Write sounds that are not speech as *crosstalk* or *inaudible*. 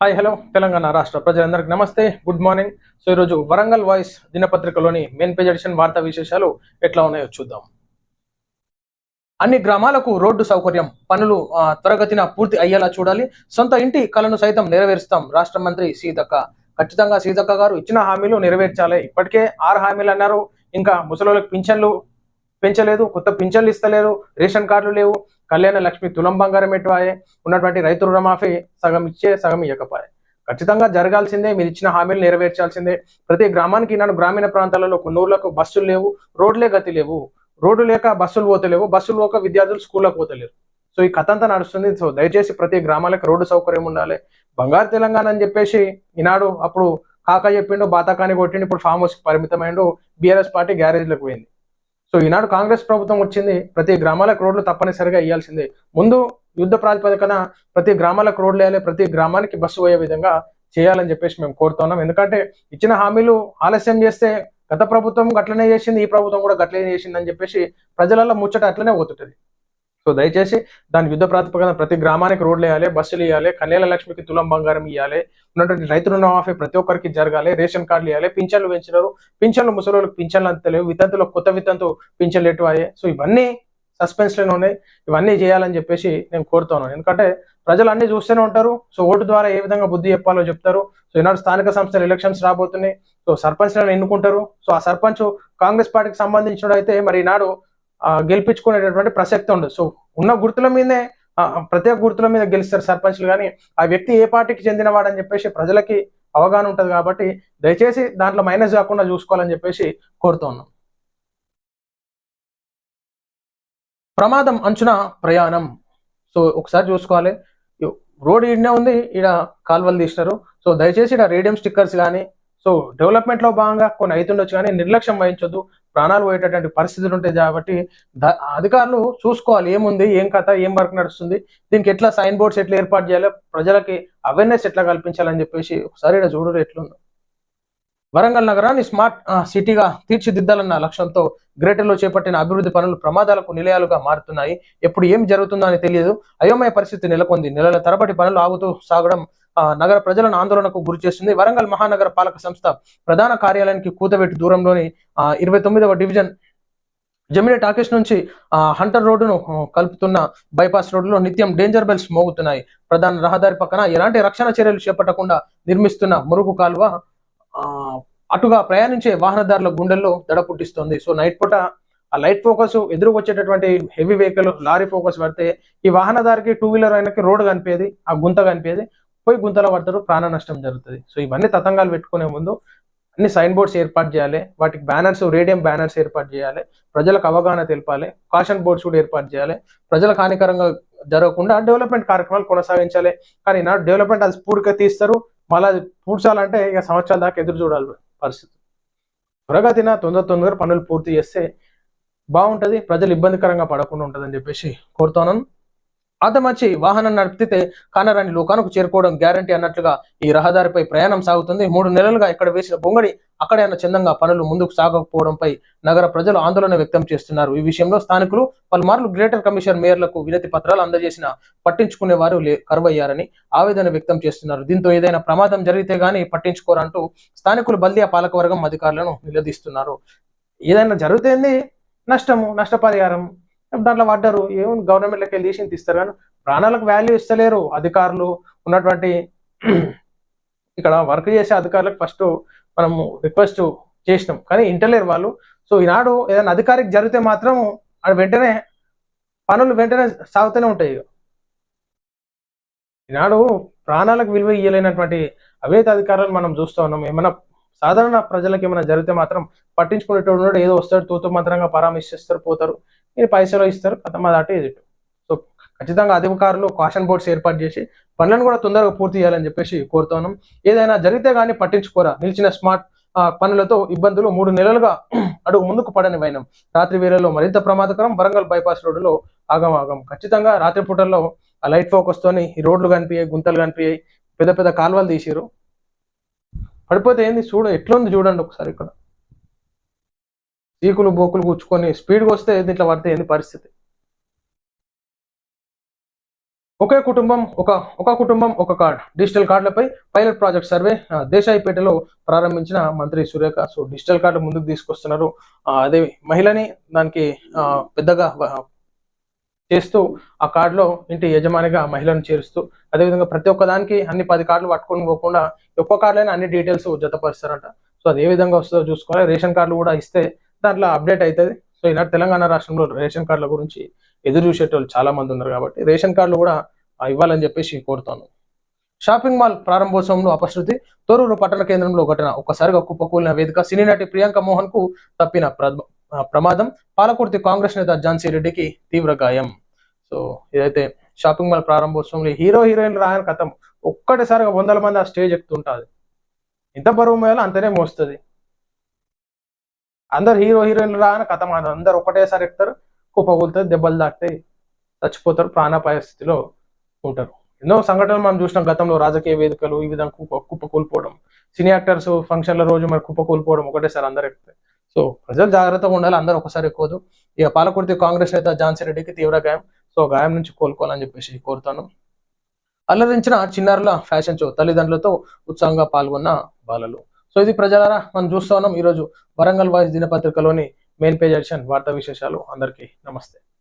Hi hello Telangana రాష్ట్ర ప్రజలందరికీ నమస్తే. Good morning. సో ఈరోజు వరంగల్ వాయిస్ దినపత్రికలోని మెయిన్ పేజ్ ఎడిషన్ వార్తా విశేషాలు ఎట్లా ఉన్నాయో చూద్దాం. అన్ని గ్రామాలకు రోడ్డు సౌకర్యం పనులు ఆ, త్వరగతిన పూర్తి అయ్యేలా చూడాలి. సొంత ఇంటి కలను సైతం నెరవేరుస్తాం రాష్ట్ర మంత్రి సీతక్క. ఖచ్చితంగా సీతక్క గారు ఇచ్చిన హామీలు నెరవేర్చాలి. ఇప్పటికే ఆరు హామీలు అన్నారు. ఇంకా ముసలోళ్ళకి పింఛన్లు పెంచలేదు కొత్త పింఛన్లు ఇస్తలేరు రేషన్ కార్డులు లేవు. కళ్యాణ లక్ష్మి తులం బంగారం ఎటువాయే ఉన్నటువంటి రైతు రుణమాఫీ సగం ఇచ్చే సగం ఇవ్వకపోయే ఖచ్చితంగా జరగాల్సిందే మీరు ఇచ్చిన హామీలు నెరవేర్చాల్సిందే. ప్రతి గ్రామానికి ఈనాడు గ్రామీణ ప్రాంతాలలో కొన్ని ఊర్లకు బస్సులు లేవు రోడ్లే గతి లేవు. రోడ్డు లేక బస్సులు పోతలేవు బస్సులు పోక విద్యార్థులు స్కూళ్ళకు పోతలేరు. సో ఈ కథ అంతా నడుస్తుంది. సో దయచేసి ప్రతి గ్రామాలకు రోడ్డు సౌకర్యం ఉండాలి. బంగారు తెలంగాణ అని చెప్పేసి ఈనాడు అప్పుడు కాకా చెప్పిండు బాతాకాని కొట్టిండు ఇప్పుడు ఫామ్ హౌస్ పరిమితమైండు బీఆర్ఎస్ పార్టీ గ్యారేజ్లకు పోయింది. సో ఈనాడు కాంగ్రెస్ ప్రభుత్వం వచ్చింది ప్రతి గ్రామాలకు రోడ్లు తప్పనిసరిగా ఇవ్వాల్సిందే ముందు యుద్ధ ప్రాతిపదికన ప్రతి గ్రామాలకు రోడ్లు వేయాలి ప్రతి గ్రామానికి బస్సు పోయే విధంగా చేయాలని చెప్పేసి మేము కోరుతున్నాం. ఎందుకంటే ఇచ్చిన హామీలు ఆలస్యం చేస్తే గత ప్రభుత్వం గట్లనే చేసింది ఈ ప్రభుత్వం కూడా గట్లనే చేసింది అని చెప్పేసి ప్రజలలో ముచ్చట అట్లనే పోతుంటది. సో దయచేసి దాని యుద్ధ ప్రాతిపదికన ప్రతి గ్రామానికి రోడ్లు వేయాలి బస్సులు ఇవ్వాలి కళ్యాణ లక్ష్మికి తులం బంగారం ఇవ్వాలి ఉన్నటువంటి రైతు రుణమాఫీ ప్రతి ఒక్కరికి జరగాలి రేషన్ కార్డులు ఇవ్వాలి పింఛన్లు పెంచినారు పింఛన్లు ముసలోళ్ళకి పింఛన్లు అంతలేవు వితంతులకు కొత్త వితంతు పింఛన్లు ఎటు అయ్యాయి సో ఇవన్నీ సస్పెన్స్లోనే ఉన్నాయి ఇవన్నీ చేయాలని చెప్పేసి నేను కోరుతున్నాను ఎందుకంటే ప్రజలు అన్ని చూస్తూనే ఉంటారు సో ఓటు ద్వారా ఏ విధంగా బుద్ధి చెప్పాలో చెప్తారు. సో ఈనాడు స్థానిక సంస్థల ఎలక్షన్స్ రాబోతున్నాయి సో సర్పంచ్లను ఎన్నుకుంటారు. సో ఆ సర్పంచ్ కాంగ్రెస్ పార్టీకి సంబంధించిన అయితే మరి ఈనాడు గెలిపించుకునేటటువంటి ప్రసక్తి ఉండదు సో ఉన్న గుర్తుల మీదే ప్రత్యేక గుర్తుల మీద గెలుస్తారు సర్పంచ్లు. కానీ ఆ వ్యక్తి ఏ పార్టీకి చెందినవాడని చెప్పేసి ప్రజలకి అవగాహన ఉంటుంది కాబట్టి దయచేసి దాంట్లో మైనస్ కాకుండా చూసుకోవాలని చెప్పేసి కోరుతున్నాం ప్రమాదం అంచున ప్రయాణం. సో ఒకసారి చూసుకోవాలి. రోడ్ ఈడనే ఉంది. ఈడ కాలువలు తీసినారు. సో దయచేసి ఇక్కడ రేడియం స్టిక్కర్స్ కానీ సో డెవలప్మెంట్లో భాగంగా కొన్ని అవుతుండొచ్చు కానీ నిర్లక్ష్యం వహించొద్దు. ప్రాణాలు పోయేటటువంటి పరిస్థితులు ఉంటాయి కాబట్టి అధికారులు చూసుకోవాలి. ఏముంది? ఏం కథ? ఏం వర్క్ నడుస్తుంది? దీనికి ఎట్లా సైన్ బోర్డ్స్ ఎట్లా ఏర్పాటు చేయాలి? ప్రజలకి అవేర్నెస్ ఎట్లా కల్పించాలని చెప్పేసి ఒకసారి చూడరు ఎట్లుందో. వరంగల్ నగరాన్ని స్మార్ట్ సిటీగా తీర్చిదిద్దాలన్న లక్ష్యంతో గ్రేటర్లో చేపట్టిన అభివృద్ధి పనులు ప్రమాదాలకు నిలయాలుగా మారుతున్నాయి. ఎప్పుడు ఏం జరుగుతుందో అని తెలియదు. అయోమయ పరిస్థితి నెలకొంది. నెలల తరబడి పనులు ఆగుతూ సాగడం నగర ప్రజలను ఆందోళనకు గురి చేస్తుంది. వరంగల్ మహానగర పాలక సంస్థ ప్రధాన కార్యాలయానికి కూతబెట్టి దూరంలోని ఇరవై తొమ్మిదవ డివిజన్ జమినీ టాకీస్ నుంచి ఆ, హంటర్ రోడ్డును కలుపుతున్న బైపాస్ రోడ్డులో నిత్యం డేంజర్ బెల్స్ మోగుతున్నాయి. ప్రధాన రహదారి పక్కన ఎలాంటి రక్షణ చర్యలు చేపట్టకుండా నిర్మిస్తున్న మురుగు కాలువ అటుగా ప్రయాణించే వాహనదారుల గుండెల్లో దడ పుట్టిస్తుంది. సో నైట్ పూట ఆ లైట్ ఫోకస్ ఎదురుకు వచ్చేటటువంటి హెవీ వెహికల్ లారీ ఫోకస్ పడితే ఈ వాహనదారికి టూ వీలర్ అయినకి రోడ్డు కనిపేది ఆ గుంత కనిపేది పోయి గుంతలో పడతారు ప్రాణ నష్టం జరుగుతుంది. సో ఇవన్నీ తతంగాలు పెట్టుకునే ముందు అన్ని సైన్ బోర్డ్స్ ఏర్పాటు చేయాలి వాటికి బ్యానర్స్ రేడియం బ్యానర్స్ ఏర్పాటు చేయాలి ప్రజలకు అవగాహన తెలపాలి కాషన్ బోర్డ్స్ కూడా ఏర్పాటు చేయాలి. ప్రజలకు హానికరంగా జరగకుండా డెవలప్మెంట్ కార్యక్రమాలు కొనసాగించాలి. కానీ నా డెవలప్మెంట్ అది స్ఫూర్తిగా తీస్తారు. మళ్ళీ అది పూడ్చాలంటే ఇక సంవత్సరాల దాకా ఎదురు చూడాలి. పరిస్థితి. త్వరగా తిన తొందర తొందర పనులు పూర్తి చేస్తే బాగుంటది ప్రజలు ఇబ్బందికరంగా పడకుండా ఉంటుందని చెప్పేసి కోరుతున్నాను. ఆతమర్చి వాహనం నడిపితే కానరాని లోకానికి చేరుకోవడం గ్యారంటీ అన్నట్లుగా ఈ రహదారిపై ప్రయాణం సాగుతుంది. మూడు నెలలుగా ఇక్కడ వేసిన బొంగడి అక్కడే అన్న చందంగా పనులు ముందుకు సాగకపోవడంపై నగర ప్రజలు ఆందోళన వ్యక్తం చేస్తున్నారు. ఈ విషయంలో స్థానికులు పలుమార్లు గ్రేటర్ కమిషనర్ మేయర్లకు వినతి పత్రాలు అందజేసిన పట్టించుకునే వారు లే- కరువయ్యారని ఆవేదన వ్యక్తం చేస్తున్నారు. దీంతో ఏదైనా ప్రమాదం జరిగితే గానీ పట్టించుకోరంటూ స్థానికులు బల్దియా పాలకవర్గం అధికారులను నిలదీస్తున్నారు. ఏదైనా జరుగుతుంది నష్టము నష్టపరిహారం దాంట్లో పడ్డారు ఏమో గవర్నమెంట్లోకి వెళ్ళి తీసి తీస్తారు కానీ ప్రాణాలకు వాల్యూ ఇస్తలేరు అధికారులు ఉన్నటువంటి *clears throat* ఇక్కడ వర్క్ చేసే అధికారులకు ఫస్ట్ మనము రిక్వెస్ట్ చేసినాం. కానీ ఇంటలేరు వాళ్ళు. సో ఈనాడు ఏదైనా అధికారికి జరిగితే మాత్రం అది వెంటనే పనులు వెంటనే సాగుతూనే ఉంటాయి ఈనాడు ప్రాణాలకు విలువ ఇయ్యలేనటువంటి అవేత అధికారులను మనం చూస్తూ ఉన్నాం. ఏమైనా సాధారణ ప్రజలకు ఏమైనా జరిగితే మాత్రం పట్టించుకునేటోడు ఏదో వస్తాడు తూతు మంత్రంగా పరామర్శిస్తారు పోతారు. ఇది పైసలు ఇస్తారు కథమ దాటి అటు ఇది సో ఖచ్చితంగా అధికారులు కాషన్ బోర్డ్స్ ఏర్పాటు చేసి పనులను కూడా తొందరగా పూర్తి చేయాలని చెప్పేసి కోరుతున్నాం. ఏదైనా జరిగితే కానీ పట్టించుకోరా. నిలిచిన స్మార్ట్ పనులతో ఇబ్బందులు మూడు నెలలుగా *clears throat* అడుగు ముందుకు పడని వైనం. రాత్రి వేళల్లో మరింత ప్రమాదకరం. వరంగల్ బైపాస్ రోడ్డులో ఆగమాగం. ఖచ్చితంగా రాత్రి పూటల్లో ఆ లైట్ ఫోకస్తోని ఈ రోడ్లు కనిపించాయి గుంతలు కనిపించాయి పెద్ద పెద్ద కాలువలు తీసారు పడిపోతే ఏంది? చూడ ఎట్లుంది చూడండి ఒకసారి ఇక్కడ. చీకులు బోకులు కూర్చుకొని స్పీడ్గా వస్తే దీంట్లో పడితే ఏంది పరిస్థితి? ఒకే కుటుంబం ఒక ఒక కుటుంబం ఒక కార్డ్ డిజిటల్ కార్డులపై పైలట్ ప్రాజెక్ట్ సర్వే దేశాయిపేటలో ప్రారంభించిన మంత్రి సురేఖ. సో డిజిటల్ కార్డు ముందుకు తీసుకొస్తున్నారు. అదే మహిళని దానికి పెద్దగా చేస్తూ ఆ కార్డులో ఇంటి యజమానిగా మహిళను చేరుస్తూ అదేవిధంగా ప్రతి ఒక్క దానికి అన్ని పది కార్డులు పట్టుకొని పోకుండా ఒక్కో కార్డులైనా అన్ని డీటెయిల్స్ జతపరుస్తారంట. సో అది ఏ విధంగా వస్తుందో చూసుకోవాలి. రేషన్ కార్డులు కూడా ఇస్తే దాంట్లో అప్డేట్ అవుతుంది సో ఇలా తెలంగాణ రాష్ట్రంలో రేషన్ కార్డుల గురించి ఎదురు చూసేటోళ్ళు చాలా మంది ఉన్నారు కాబట్టి రేషన్ కార్డులు కూడా ఇవ్వాలని చెప్పేసి కోరుతాను. షాపింగ్ మాల్ ప్రారంభోత్సవంలో అపశృతి తొరూరు పట్టణ కేంద్రంలో ఘటన ఒక్కసారిగా కుప్పకూలిన వేదిక సినీ నటి ప్రియాంక మోహన్కు తప్పిన ప్ర- ఆ, ప్రమాదం పాలకుర్తి కాంగ్రెస్ నేత ఝాన్సీ రెడ్డికి తీవ్ర గాయం. సో ఇదైతే షాపింగ్ మాల్ ప్రారంభోత్సవంలో హీరో హీరోయిన్ రాయని కథం ఒక్కటిసారిగా వందల మంది ఆ స్టేజ్ ఎక్కుతుంటుంది. ఎంత బరువు మోయాలో అంతనే మోస్తుంది. అందరు హీరో హీరోయిన్లు కథ కథం అందరు ఒకటేసారి ఎక్కుతారు కుప్పకూలుతారు దెబ్బలు తాకుతాయి చచ్చిపోతారు ప్రాణాపాయ స్థితిలో ఉంటారు. ఎన్నో సంఘటనలు మనం చూసినాం గతంలో రాజకీయ వేదికలు ఈ విధంగా కుప్ప కుప్ప కూలిపోవడం సినీ యాక్టర్స్ ఫంక్షన్ల రోజు మరి కుప్ప కూలిపోవడం ఒకటేసారి అందరు ఎక్కుతాయి సో ప్రజలు జాగ్రత్తగా ఉండాలి అందరూ ఒకసారి ఎక్కువదు. ఇక పాలకుర్తి కాంగ్రెస్ నేత ఝాన్సీ రెడ్డికి తీవ్ర గాయం. సో గాయం నుంచి కోలుకోవాలని చెప్పేసి కోరుతాను. అల్లరించిన చిన్నారుల ఫ్యాషన్ షో తల్లిదండ్రులతో ఉత్సాహంగా పాల్గొన్న బాలలు. సో ఇది ప్రజలారా మనం చూస్తా ఉన్నాం ఈరోజు వరంగల్ వాయిస్ దినపత్రికలోని మెయిన్ పేజ్ ఎడిషన్ వార్తా విశేషాలు. అందరికీ నమస్తే.